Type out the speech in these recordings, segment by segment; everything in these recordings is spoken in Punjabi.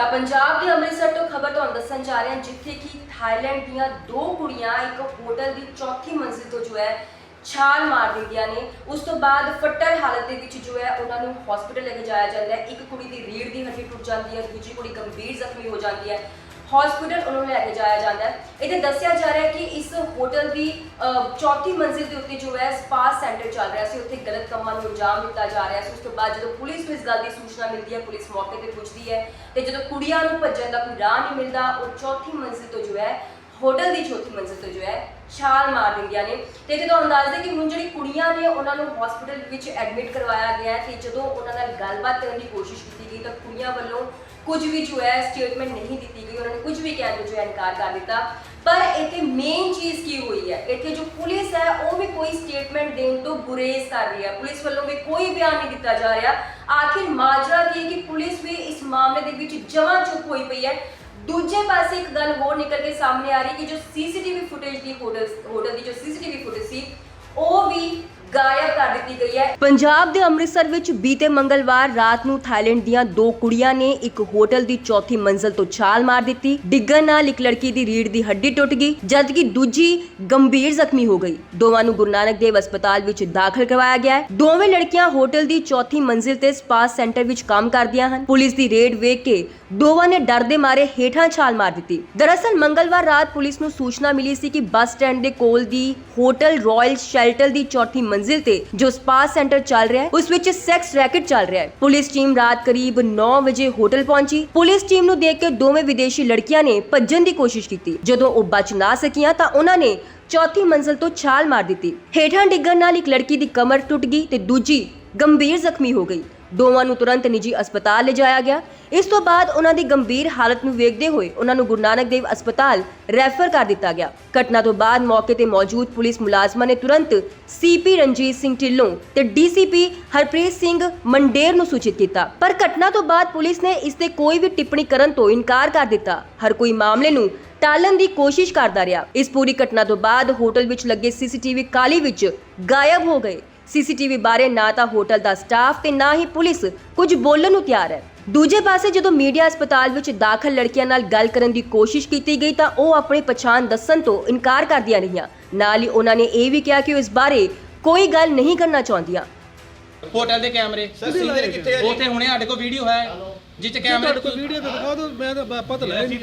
ਤਾਂ ਪੰਜਾਬ ਦੇ ਅੰਮ੍ਰਿਤਸਰ ਤੋਂ ਖਬਰ ਤੁਹਾਨੂੰ ਦੱਸਣ ਜਾ ਰਹੇ ਹਾਂ, ਜਿੱਥੇ ਕਿ ਥਾਈਲੈਂਡ ਦੀਆਂ ਦੋ ਕੁੜੀਆਂ ਇੱਕ ਹੋਟਲ ਦੀ ਚੌਥੀ ਮੰਜ਼ਿਲ ਤੋਂ ਜੋ ਹੈ ਛਾਲ ਮਾਰ ਦਿੰਦੀਆਂ ਨੇ। ਉਸ ਤੋਂ ਬਾਅਦ ਫੱਟੜ ਹਾਲਤ ਦੇ ਵਿੱਚ ਜੋ ਹੈ ਉਹਨਾਂ ਨੂੰ ਹਸਪੀਟਲ ਲੈ ਕੇ ਜਾਇਆ ਜਾਂਦਾ ਹੈ। ਇੱਕ ਕੁੜੀ ਦੀ ਰੀੜ੍ਹ ਦੀ ਹੱਡੀ ਟੁੱਟ ਜਾਂਦੀ ਹੈ, ਦੂਜੀ ਕੁੜੀ ਗੰਭੀਰ ਜ਼ਖਮੀ ਹੋ ਜਾਂਦੀ ਹੈ। ਹਸਪੀਟਲ ਉਹਨਾਂ ਨੂੰ ਲੈ ਕੇ ਜਾਇਆ ਜਾਂਦਾ ਹੈ। ਇਹਦੇ ਦੱਸਿਆ ਜਾ ਰਿਹਾ ਹੈ ਕਿ ਇਸ ਹੋਟਲ ਦੀ ਅਹ, ਚੌਥੀ ਮੰਜ਼ਿਲ ਦੇ ਉੱਤੇ ਜੋ ਹੈ ਸਪਾ ਸੈਂਟਰ ਚੱਲ ਰਿਹਾ ਸੀ। ਉੱਥੇ ਗਲਤ ਕੰਮਾਂ ਨੂੰ ਅੰਜਾਮ ਦਿੱਤਾ ਜਾ ਰਿਹਾ ਸੀ। ਉਸ ਤੋਂ ਬਾਅਦ ਜਦੋਂ ਪੁਲਿਸ ਨੂੰ ਇਸ ਗੱਲ ਦੀ ਸੂਚਨਾ ਮਿਲਦੀ ਹੈ ਪੁਲਿਸ ਮੌਕੇ ਤੇ ਪੁੱਜਦੀ ਹੈ ਤੇ ਜਦੋਂ ਕੁੜੀਆਂ ਨੂੰ ਭੱਜਣ ਦਾ ਕੋਈ ਰਾਹ ਨਹੀਂ ਮਿਲਦਾ ਉਹ ਚੌਥੀ ਮੰਜ਼ਿਲ ਤੋਂ ਜੋ ਹੈ ਹੋਟਲ ਦੀ ਚੌਥੀ ਮੰਜ਼ਿਲ ਤੋਂ ਜੋ ਹੈ ਛਾਲ ਮਾਰ ਦਿੰਦੀਆਂ ਨੇ। ਤੇ ਜਦੋਂ ਅੰਦਾਜ਼ ਦੇ ਕਿ ਹੁਣ ਜਿਹੜੀ ਕੁੜੀਆਂ ਨੇ ਉਹਨਾਂ ਨੂੰ ਹਸਪੀਟਲ ਵਿੱਚ ਐਡਮਿਟ ਕਰਵਾਇਆ ਗਿਆ ਹੈ ਤੇ ਜਦੋਂ ਉਹਨਾਂ ਨਾਲ ਗੱਲਬਾਤ ਕਰਨ ਦੀ ਕੋਸ਼ਿਸ਼ ਕੀਤੀ ਗਈ ਤਾਂ ਕੁੜੀਆਂ ਵੱਲੋਂ ਕੁਝ ਵੀ ਜੋ ਹੈ ਸਟੇਟਮੈਂਟ ਨਹੀਂ ਦਿੱਤੀ ਗਈ, ਉਹਨਾਂ ਨੇ ਕੁਝ ਵੀ ਕਹਿਣ ਤੋਂ ਜੋ ਹੈ ਇਨਕਾਰ ਕਰ ਦਿੱਤਾ। ਪਰ ਇੱਥੇ ਮੇਨ ਚੀਜ਼ ਕੀ ਹੋਈ ਹੈ? ਇੱਥੇ ਜੋ ਪੁਲਿਸ ਹੈ, ਉਹ ਵੀ ਕੋਈ ਸਟੇਟਮੈਂਟ ਦੇਣ ਤੋਂ ਗੁਰੇਜ਼ ਕਰ ਰਹੀ ਹੈ। ਪੁਲਿਸ ਵੱਲੋਂ ਵੀ ਕੋਈ ਬਿਆਨ ਨਹੀਂ ਦਿੱਤਾ ਜਾ ਰਿਹਾ। ਆਖਿਰ ਮਾਜਰਾ ਕੀ ਹੈ ਕਿ ਪੁਲਿਸ ਵੀ ਇਸ ਮਾਮਲੇ ਦੇ ਵਿੱਚ ਜਮਾਂ ਚੁੱਪ ਹੋਈ ਪਈ ਹੈ। ਦੂਜੇ ਪਾਸੇ ਇੱਕ ਗੱਲ ਹੋਰ ਨਿਕਲ ਕੇ ਸਾਹਮਣੇ ਆ ਰਹੀ ਕਿ ਜੋ ਸੀਸੀਟੀਵੀ ਫੁਟੇਜ ਦੀ ਹੋਟਲ ਹੋਟਲ ਦੀ ਜੋ ਸੀਸੀਟੀਵੀ ਫੁਟੇਜ ਸੀ ਉਹ ਵੀ ਗਾਇਬ ਕਰ ਦਿੱਤੀ ਗਈ ਹੈ। ਪੰਜਾਬ ਦੇ ਅੰਮ੍ਰਿਤਸਰ ਵਿੱਚ ਬੀਤੇ ਮੰਗਲਵਾਰ ਰਾਤ ਨੂੰ ਥਾਈਲੈਂਡ ਦੀਆਂ ਦੋ ਕੁੜੀਆਂ ਨੇ ਇੱਕ ਹੋਟਲ ਦੀ ਚੌਥੀ ਮੰਜ਼ਲ ਤੋਂ ਛਾਲ ਮਾਰ ਦਿੱਤੀ। ਡਿੱਗਣ ਨਾਲ ਇੱਕ ਲੜਕੀ ਦੀ ਰੀੜ੍ਹ ਦੀ ਹੱਡੀ ਟੁੱਟ ਗਈ, ਜਦਕਿ ਦੂਜੀ ਗੰਭੀਰ ਜ਼ਖਮੀ ਹੋ ਗਈ। ਦੋਵਾਂ ਨੂੰ ਗੁਰੂ ਨਾਨਕ ਦੇਵ ਹਸਪਤਾਲ ਵਿੱਚ ਦਾਖਲ ਕਰਵਾਇਆ ਗਿਆ ਹੈ। ਦੋਵੇਂ ਲੜਕੀਆਂ ਹੋਟਲ ਦੀ ਚੌਥੀ ਮੰਜ਼ਿਲ ਤੇ ਸਪਾ ਸੈਂਟਰ ਵਿੱਚ ਕੰਮ ਕਰਦੀਆਂ ਹਨ। ਪੁਲਿਸ ਦੀ ਰੇਡ ਵੇਖ ਕੇ ਦੋਵਾਂ ਨੇ ਡਰ ਦੇ ਮਾਰੇ ਹੇਠਾਂ ਛਾਲ ਮਾਰ ਦਿੱਤੀ। ਦਰਅਸਲ ਮੰਗਲਵਾਰ ਰਾਤ ਪੁਲਿਸ ਨੂੰ ਸੂਚਨਾ ਮਿਲੀ ਸੀ ਕਿ ਬੱਸ ਸਟੈਂਡ ਦੇ ਕੋਲ ਦੀ ਹੋਟਲ ਰਾਇਲ ਸ਼ੈਲਟਰ ਦੀ ਚੌਥੀ ਮੰਜ਼ਿਲ ਤੇ ਜੋ ਸਪਾ ਸੈਂਟਰ ਚੱਲ ਰਿਹਾ ਹੈ, ਉਸ ਵਿੱਚ ਸੈਕਸ ਰੈਕਟ ਚੱਲ ਰਿਹਾ ਹੈ। ਪੁਲਿਸ ਟੀਮ ਰਾਤ ਕਰੀਬ 9 ਵਜੇ ਹੋਟਲ ਪਹੁੰਚੀ। ਪੁਲਿਸ ਟੀਮ ਨੂੰ ਦੇਖ ਕੇ ਦੋਵੇਂ ਵਿਦੇਸ਼ੀ ਲੜਕੀਆਂ ਨੇ ਭੱਜਣ ਦੀ ਕੋਸ਼ਿਸ਼ ਕੀਤੀ। ਜਦੋਂ ਉਹ ਬਚ ਨਾ ਸਕੀਆਂ ਤਾਂ ਉਹਨਾਂ ਨੇ ਚੌਥੀ ਮੰਜ਼ਲ ਤੋਂ ਛਾਲ ਮਾਰ ਦਿੱਤੀ। ਹੇਠਾਂ ਡਿੱਗਣ ਨਾਲ ਇੱਕ ਲੜਕੀ ਦੀ ਕਮਰ ਟੁੱਟ ਗਈ ਤੇ ਦੂਜੀ ਗੰਭੀਰ ਜ਼ਖਮੀ ਹੋ ਗਈ। ਦੋਵਾਂ ਨੂੰ ਤੁਰੰਤ ਨਿੱਜੀ ਹਸਪਤਾਲ ਲਿਜਾਇਆ ਗਿਆ। ਇਸ ਤੋਂ ਬਾਅਦ ਉਹਨਾਂ ਦੀ ਗੰਭੀਰ ਹਾਲਤ ਨੂੰ ਵੇਖਦੇ ਹੋਏ ਉਹਨਾਂ ਨੂੰ ਗੁਰੂ ਨਾਨਕ ਦੇਵ ਹਸਪਤਾਲ ਰੈਫਰ ਕਰ ਦਿੱਤਾ ਗਿਆ। ਘਟਨਾ ਤੋਂ ਬਾਅਦ ਮੌਕੇ ਤੇ ਮੌਜੂਦ ਪੁਲਿਸ ਮੁਲਾਜ਼ਮਾਂ ਨੇ ਤੁਰੰਤ ਸੀਪੀ ਰਣਜੀਤ ਸਿੰਘ ਢਿੱਲੋਂ ਤੇ ਡੀਸੀਪੀ ਹਰਪ੍ਰੀਤ ਸਿੰਘ ਮੰਡੇਰ ਨੂੰ ਸੂਚਿਤ ਕੀਤਾ। ਪਰ ਘਟਨਾ ਤੋਂ ਬਾਅਦ ਪੁਲਿਸ ਨੇ ਇਸ ਤੇ ਕੋਈ ਵੀ ਟਿੱਪਣੀ ਕਰਨ ਤੋਂ ਇਨਕਾਰ ਕਰ ਦਿੱਤਾ। ਹਰ ਕੋਈ ਮਾਮਲੇ ਨੂੰ ਟਾਲਣ ਦੀ ਕੋਸ਼ਿਸ਼ ਕਰਦਾ ਰਿਹਾ। ਇਸ ਪੂਰੀ ਘਟਨਾ ਤੋਂ ਬਾਅਦ ਹੋਟਲ ਵਿੱਚ ਲੱਗੇ ਸੀਸੀਟੀਵੀ ਕਾਲੀ ਵਿੱਚ ਗਾਇਬ ਹੋ ਗਏ। ਸੀਸੀਟੀਵੀ ਬਾਰੇ ਨਾ ਤਾਂ ਹੋਟਲ ਦਾ ਸਟਾਫ ਤੇ ਨਾ ਹੀ ਪੁਲਿਸ ਕੁਝ ਬੋਲਣ ਨੂੰ ਤਿਆਰ ਹੈ। ਦੂਜੇ ਪਾਸੇ ਜਦੋਂ ਮੀਡੀਆ ਹਸਪਤਾਲ ਵਿੱਚ ਦਾਖਲ ਲੜਕੀਆਂ ਨਾਲ ਗੱਲ ਕਰਨ ਦੀ ਕੋਸ਼ਿਸ਼ ਕੀਤੀ ਗਈ ਤਾਂ ਉਹ ਆਪਣੀ ਪਛਾਣ ਦੱਸਣ ਤੋਂ ਇਨਕਾਰ ਕਰਦੀਆਂ ਰਹੀਆਂ। ਨਾਲ ਹੀ ਉਹਨਾਂ ਨੇ ਇਹ ਵੀ ਕਿਹਾ ਕਿ ਉਹ ਇਸ ਬਾਰੇ ਕੋਈ ਗੱਲ ਨਹੀਂ ਕਰਨਾ ਚਾਹੁੰਦੀਆਂ। ਹੋਟਲ ਦੇ ਕੈਮਰੇ। ਸਰ ਸੀਨੀਅਰ ਕਿੱਥੇ ਹੈ ਉੱਥੇ ਹੁਣੇ ਸਾਡੇ ਕੋਲ ਵੀਡੀਓ ਹੈ। ਜਿੱਚ ਤੁਹਾਡੇ ਕੈਮਰੇ ਕੋਲ ਵੀਡੀਓ ਤਾਂ ਦਿਖਾ ਦਿਓ ਮੈਂ ਤਾਂ ਆਪਾਂ ਤਾਂ ਲੈ ਨਹੀਂ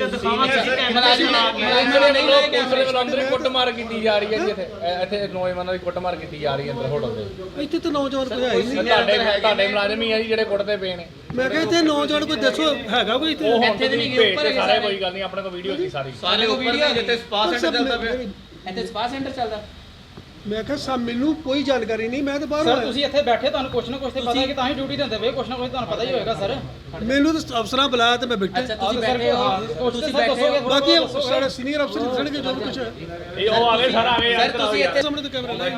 ਕੁੱਟਮਾਰ ਕੀਤੀ ਜਾ ਰਹੀ ਹੈ ਜੀ ਇੱਥੇ। ਇਹ- ਇੱਥੇ ਨੌਜਵਾਨਾਂ ਦੀ ਕੁੱਟਮਾਰ ਕੀਤੀ ਜਾ ਰਹੀ ਹੈ ਅੰਦਰ ਹੋਟਲ ਦੇ ਇੱਥੇ ਤਾਂ ਨੌਜਵਾਨ ਕੋਈ ਹੈ ਹੀ ਨਹੀਂ। ਤੁਹਾਡੇ ਤੁਹਾਡੇ ਮੁਲਾਜ਼ਮ ਹੀ ਆ ਜੀ ਜਿਹੜੇ ਕੁੱਟਦੇ ਪਏ ਨੇ। ਮੈਂ ਕਿਹਾ ਇੱਥੇ ਨੌਜਵਾਨ ਕੋਈ ਦੱਸੋ ਹੈਗਾ ਕੋਈ ਇੱਥੇ? ਉਹ ਹੁਣ ਇੱਥੇ ਤੇ ਨਹੀਂ ਭੇਜ ਉੱਪਰ ਤੇ ਹੈਗੇ ਸਾਰੇ ਸਾਰੇ। ਕੋਈ ਗੱਲ ਨਹੀਂ ਆਪਣੇ ਕੋਲ ਵੀਡੀਓ ਸੀ ਸਾਰੀ। ਸਾਡੇ ਕੋਲ ਵੀਡੀਓ ਜਿੱਥੇ ਸਪਾ ਸੈਂਟਰ ਚੱਲਦਾ ਪਿਆ। ਇੱਥੇ ਸਪਾ ਸੈਂਟਰ ਚੱਲਦਾ। ਮੈਂ ਕਿਹਾ ਸਾ ਮੈਨੂੰ ਕੋਈ ਜਾਣਕਾਰੀ ਨਹੀਂ ਮੈਂ ਤਾਂ ਬਾਹਰ ਸਰ ਤੁਸੀਂ ਇੱਥੇ ਬੈਠੇ ਤੁਹਾਨੂੰ ਕੁਛ ਨਾ ਕੁਛ ਤੇ ਪਤਾ ਹੈ ਕਿ ਤਾਂ ਹੀ ਡਿਊਟੀ ਦਿੰਦੇ ਵੇ ਕੁਛ ਨਾ ਕੁਛ ਤੁਹਾਨੂੰ ਪਤਾ ਹੀ ਹੋਏਗਾ ਸਰ। ਮੈਨੂੰ ਤਾਂ ਅਫਸਰਾਂ ਬੁਲਾਇਆ ਤੇ ਮੈਂ ਬੈਠਾ। ਤੁਸੀਂ ਬੈਠੇ ਹੋ ਤੁਸੀਂ ਬੈਠੇ ਹੋ ਬਾਕੀ ਸਾਡੇ ਸੀਨੀਅਰ ਅਫਸਰ ਦੱਸਣਗੇ ਜੋ ਹੈ। ਇਹ ਉਹ ਆ ਗਏ ਸਾਰਾ ਆ ਗਏ ਸਰ ਤੁਸੀਂ ਇੱਥੇ ਸਾਹਮਣੇ ਤਾਂ ਕੈਮਰਾ ਲਾਇਆ।